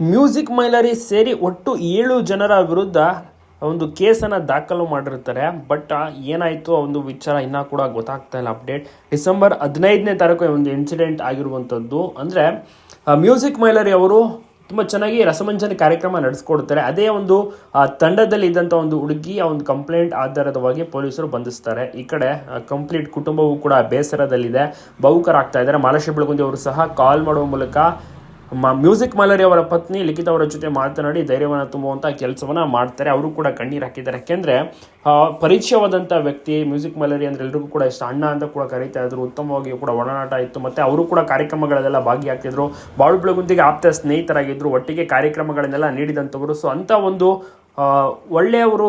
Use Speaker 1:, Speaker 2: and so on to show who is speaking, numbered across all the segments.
Speaker 1: Music ಮೈಲರಿ ಸೇರಿ ಒಟ್ಟು ಏಳು ಜನರ ವಿರುದ್ಧ ಒಂದು ಕೇಸನ್ನು ದಾಖಲು ಮಾಡಿರ್ತಾರೆ. ಬಟ್ ಏನಾಯಿತು ಆ ಒಂದು ವಿಚಾರ ಇನ್ನೂ ಕೂಡ ಗೊತ್ತಾಗ್ತಾ ಇಲ್ಲ ಅಪ್ಡೇಟ್. ಡಿಸೆಂಬರ್ ಹದಿನೈದನೇ ತಾರೀಕು ಒಂದು ಇನ್ಸಿಡೆಂಟ್ ಆಗಿರುವಂಥದ್ದು. ಅಂದರೆ ಮ್ಯೂಸಿಕ್ ಮೈಲರಿ ಅವರು ತುಂಬ ಚೆನ್ನಾಗಿ ರಸಮಂಜನೆ ಕಾರ್ಯಕ್ರಮ ನಡೆಸ್ಕೊಡ್ತಾರೆ. ಅದೇ ಒಂದು ಆ, ತಂಡದಲ್ಲಿ ಇದ್ದಂಥ ಒಂದು ಹುಡುಗಿಯ ಒಂದು ಕಂಪ್ಲೇಂಟ್ ಆಧಾರದವಾಗಿ ಪೊಲೀಸರು ಬಂಧಿಸ್ತಾರೆ. ಈ ಕಡೆ ಕಂಪ್ಲೀಟ್ ಕುಟುಂಬವೂ ಕೂಡ ಬೇಸರದಲ್ಲಿದೆ. ಭಾವುಕರಾಗ್ತಾ ಇದ್ದಾರೆ. ಮಾಲಾಶಿ ಬೆಳಗುಂದಿ ಅವರು ಸಹ ಕಾಲ್ ಮಾಡುವ ಮೂಲಕ ಮ್ಯೂಸಿಕ್ ಮಾಲರಿ ಅವರ ಪತ್ನಿ ಲಿಖಿತ್ ಅವರ ಜೊತೆ ಮಾತನಾಡಿ ಧೈರ್ಯವನ್ನು ತುಂಬುವಂಥ ಕೆಲಸವನ್ನ ಮಾಡ್ತಾರೆ. ಅವರು ಕೂಡ ಕಣ್ಣೀರು ಹಾಕಿದ್ದಾರೆ. ಯಾಕೆಂದರೆ ಪರಿಚಯವಾದಂಥ ವ್ಯಕ್ತಿ, ಮ್ಯೂಸಿಕ್ ಮಾಲರಿ ಅಂದ್ರೆ ಎಲ್ರಿಗೂ ಕೂಡ ಇಷ್ಟ. ಅಣ್ಣ ಅಂತ ಕೂಡ ಕರೀತಾ ಇದ್ರು. ಉತ್ತಮವಾಗಿ ಕೂಡ ಒಡನಾಟ ಇತ್ತು ಮತ್ತೆ ಅವರು ಕೂಡ ಕಾರ್ಯಕ್ರಮಗಳಲ್ಲೆಲ್ಲ ಭಾಗಿಯಾಗ್ತಿದ್ರು. ಬಾಳು ಬೆಳಗುಂದಿಗೆ ಆಪ್ತ ಸ್ನೇಹಿತರಾಗಿದ್ದರು ಒಟ್ಟಿಗೆ ಕಾರ್ಯಕ್ರಮಗಳನ್ನೆಲ್ಲ ನೀಡಿದಂಥವರು. ಸೊ ಅಂತ ಒಂದು ಒಳ್ಳೆಯವರು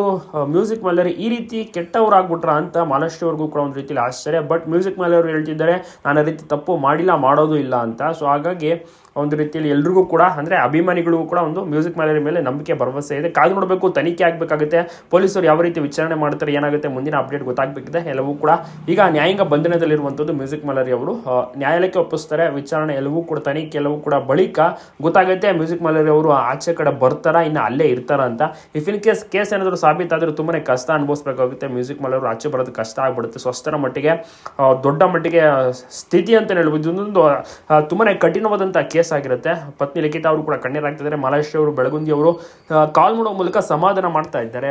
Speaker 1: ಮ್ಯೂಸಿಕ್ ಮೇಲೆ ಈ ರೀತಿ ಕೆಟ್ಟವರಾಗ್ಬಿಟ್ರ ಅಂತ ಮಾಲಾಶ್ರೀ ಅವ್ರಿಗೂ ಕೂಡ ಒಂದು ರೀತಿಯಲ್ಲಿ ಆಶ್ಚರ್ಯ. ಬಟ್ ಮ್ಯೂಸಿಕ್ ಮೇಲೆಯವರು ಹೇಳ್ತಿದ್ದಾರೆ, ನಾನು ರೀತಿ ತಪ್ಪು ಮಾಡಿಲ್ಲ, ಮಾಡೋದು ಇಲ್ಲ ಅಂತ. ಸೊ ಹಾಗಾಗಿ ಒಂದು ರೀತಿಯಲ್ಲಿ ಎಲ್ರಿಗೂ ಕೂಡ, ಅಂದರೆ ಅಭಿಮಾನಿಗಳಿಗೂ ಕೂಡ ಒಂದು ಮ್ಯೂಸಿಕ್ ಮೇಲೆ ಮೇಲೆ ನಂಬಿಕೆ, ಭರವಸೆ ಇದೆ. ಕಾದು ನೋಡಬೇಕು, ತನಿಖೆ ಆಗಬೇಕಾಗುತ್ತೆ. ಪೊಲೀಸರು ಯಾವ ರೀತಿ ವಿಚಾರಣೆ ಮಾಡ್ತಾರೆ, ಏನಾಗುತ್ತೆ ಮುಂದಿನ ಅಪ್ಡೇಟ್ ಗೊತ್ತಾಗಬೇಕಿದೆ. ಎಲ್ಲವೂ ಕೂಡ ಈಗ ನ್ಯಾಯಾಂಗ ಬಂಧನದಲ್ಲಿರುವಂಥದ್ದು ಮ್ಯೂಸಿಕ್ ಮೇಲೆ ಅವರು ನ್ಯಾಯಾಲಯಕ್ಕೆ ಒಪ್ಪಿಸ್ತಾರೆ. ವಿಚಾರಣೆ ಎಲ್ಲವೂ ಕೂಡ, ತನಿಖೆ ಎಲ್ಲವೂ ಕೂಡ ಬಳಿಕ ಗೊತ್ತಾಗುತ್ತೆ ಮ್ಯೂಸಿಕ್ ಮೇಲೆ ಅವರು ಆಚೆ ಕಡೆ ಬರ್ತಾರ, ಇನ್ನು ಅಲ್ಲೇ ಇರ್ತಾರ ಅಂತ. ಇಫ್ ಇನ್ ಕೇಸ್ ಕೇಸ್ ಏನಾದರೂ ಸಾಬೀತಾದರೂ ತುಂಬನೇ ಕಷ್ಟ ಅನುಭವಿಸಬೇಕಾಗುತ್ತೆ. ಮ್ಯೂಸಿಕ್ ಮಾಡೋರು ಆಚೆ ಬರೋದು ಕಷ್ಟ ಆಗ್ಬಿಡುತ್ತೆ. ಸ್ವಸ್ಥರ ಮಟ್ಟಿಗೆ ದೊಡ್ಡ ಮಟ್ಟಿಗೆ ಸ್ಥಿತಿ ಅಂತ ಹೇಳ್ಬೋದು. ಇದೊಂದು ತುಂಬಾ ತುಂಬಾನೇ ಕಠಿಣವಾದಂಥ ಕೇಸ್ ಆಗಿರುತ್ತೆ. ಪತ್ನಿ ಲಿಖಿತ ಅವರು ಕೂಡ ಕಣ್ಣೀರಾಗ್ತಿದ್ದಾರೆ ಮಲೇಶ್ ಅವರು, ಬೆಳಗುಂದಿ ಅವರು ಕಾಲ್ ಮಾಡೋ ಮೂಲಕ ಸಮಾಧಾನ ಮಾಡ್ತಾ ಇದ್ದಾರೆ.